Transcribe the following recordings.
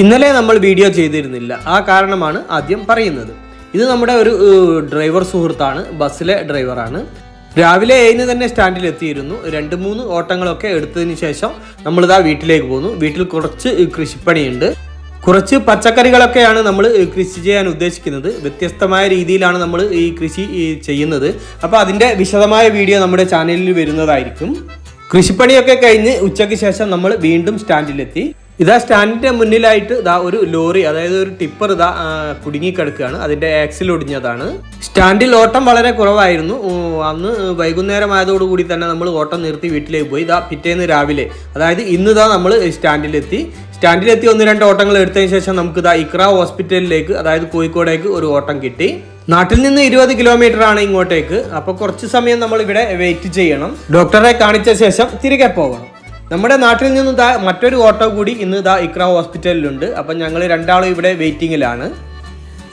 ഇന്നലെ നമ്മൾ വീഡിയോ ചെയ്തിരുന്നില്ല. ആ കാരണമാണ് ആദ്യം പറയുന്നത്. ഇത് നമ്മുടെ ഒരു ഡ്രൈവർ സുഹൃത്താണ് ബസ്സിലെ ഡ്രൈവറാണ് രാവിലെ ഏഴിന് തന്നെ സ്റ്റാൻഡിൽ എത്തിയിരുന്നു. രണ്ട് മൂന്ന് ഓട്ടങ്ങളൊക്കെ എടുത്തതിന് ശേഷം നമ്മളിതാ വീട്ടിലേക്ക് പോന്നു. വീട്ടിൽ കുറച്ച് കൃഷിപ്പണിയുണ്ട്. കുറച്ച് പച്ചക്കറികളൊക്കെയാണ് നമ്മൾ കൃഷി ചെയ്യാൻ ഉദ്ദേശിക്കുന്നത്. വ്യത്യസ്തമായ രീതിയിലാണ് നമ്മൾ ഈ കൃഷി ചെയ്യുന്നത്. അപ്പോൾ അതിന്റെ വിശദമായ വീഡിയോ നമ്മുടെ ചാനലിൽ വരുന്നതായിരിക്കും. കൃഷിപ്പണിയൊക്കെ കഴിഞ്ഞ് ഉച്ചയ്ക്ക് ശേഷം നമ്മൾ വീണ്ടും സ്റ്റാൻഡിലെത്തി ഇതാ സ്റ്റാൻഡിന്റെ മുന്നിലായിട്ട് ഇതാ ഒരു ലോറി അതായത് ഒരു ടിപ്പർ ഇതാ കുടുങ്ങിക്കിടക്കുകയാണ് അതിന്റെ ആക്സിൽ ഒടിഞ്ഞതാണ്. സ്റ്റാൻഡിൽ ഓട്ടം വളരെ കുറവായിരുന്നു. അന്ന് വൈകുന്നേരം ആയതോടുകൂടി തന്നെ നമ്മൾ ഓട്ടം നിർത്തി വീട്ടിലേക്ക് പോയി. ഇതാ പിറ്റേന്ന് രാവിലെ അതായത് ഇന്ന് ഇതാ നമ്മൾ സ്റ്റാൻഡിലെത്തി. സ്റ്റാൻഡിലെത്തി ഒന്ന് രണ്ട് ഓട്ടങ്ങൾ എടുത്തതിന് ശേഷം നമുക്ക് ഇതാ ഇക്ര ഹോസ്പിറ്റലിലേക്ക് അതായത് കോഴിക്കോടേക്ക് ഒരു ഓട്ടം കിട്ടി. നാട്ടിൽ നിന്ന് ഇരുപത് കിലോമീറ്റർ ആണ് ഇങ്ങോട്ടേക്ക്. അപ്പോൾ കുറച്ച് സമയം നമ്മൾ ഇവിടെ വെയിറ്റ് ചെയ്യണം. ഡോക്ടറെ കാണിച്ച ശേഷം തിരികെ പോകണം. നമ്മുടെ നാട്ടിൽ നിന്ന് ദാ മറ്റൊരു ഓട്ടോ കൂടി ഇന്ന് ദാ ഇക്ര ഹോസ്പിറ്റലിലുണ്ട്. അപ്പം ഞങ്ങൾ രണ്ടാളും ഇവിടെ വെയിറ്റിങ്ങിലാണ്.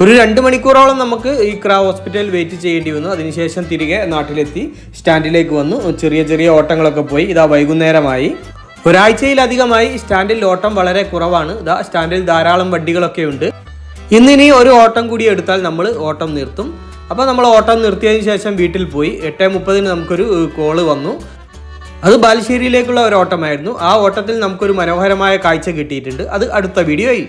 ഒരു രണ്ട് മണിക്കൂറോളം നമുക്ക് ഈ ക്രാ ഹോസ്പിറ്റലിൽ വെയിറ്റ് ചെയ്യേണ്ടി വന്നു. അതിനുശേഷം തിരികെ നാട്ടിലെത്തി സ്റ്റാൻഡിലേക്ക് വന്നു. ചെറിയ ചെറിയ ഓട്ടങ്ങളൊക്കെ പോയി. ഇതാ വൈകുന്നേരമായി. ഒരാഴ്ചയിലധികമായി സ്റ്റാൻഡിൽ ഓട്ടം വളരെ കുറവാണ്. ഇതാ സ്റ്റാൻഡിൽ ധാരാളം വണ്ടികളൊക്കെ ഉണ്ട്. ഇന്നിനി ഒരു ഓട്ടം കൂടി എടുത്താൽ നമ്മൾ ഓട്ടം നിർത്തും. അപ്പോൾ നമ്മൾ ഓട്ടം നിർത്തിയതിന് ശേഷം വീട്ടിൽ പോയി. എട്ട് മുപ്പതിന് നമുക്കൊരു കോൾ വന്നു. അത് ബാലുശ്ശേരിയിലേക്കുള്ള ഒരു ഓട്ടമായിരുന്നു. ആ ഓട്ടത്തിൽ നമുക്കൊരു മനോഹരമായ കാഴ്ച കിട്ടിയിട്ടുണ്ട്. അത് അടുത്ത വീഡിയോയിൽ.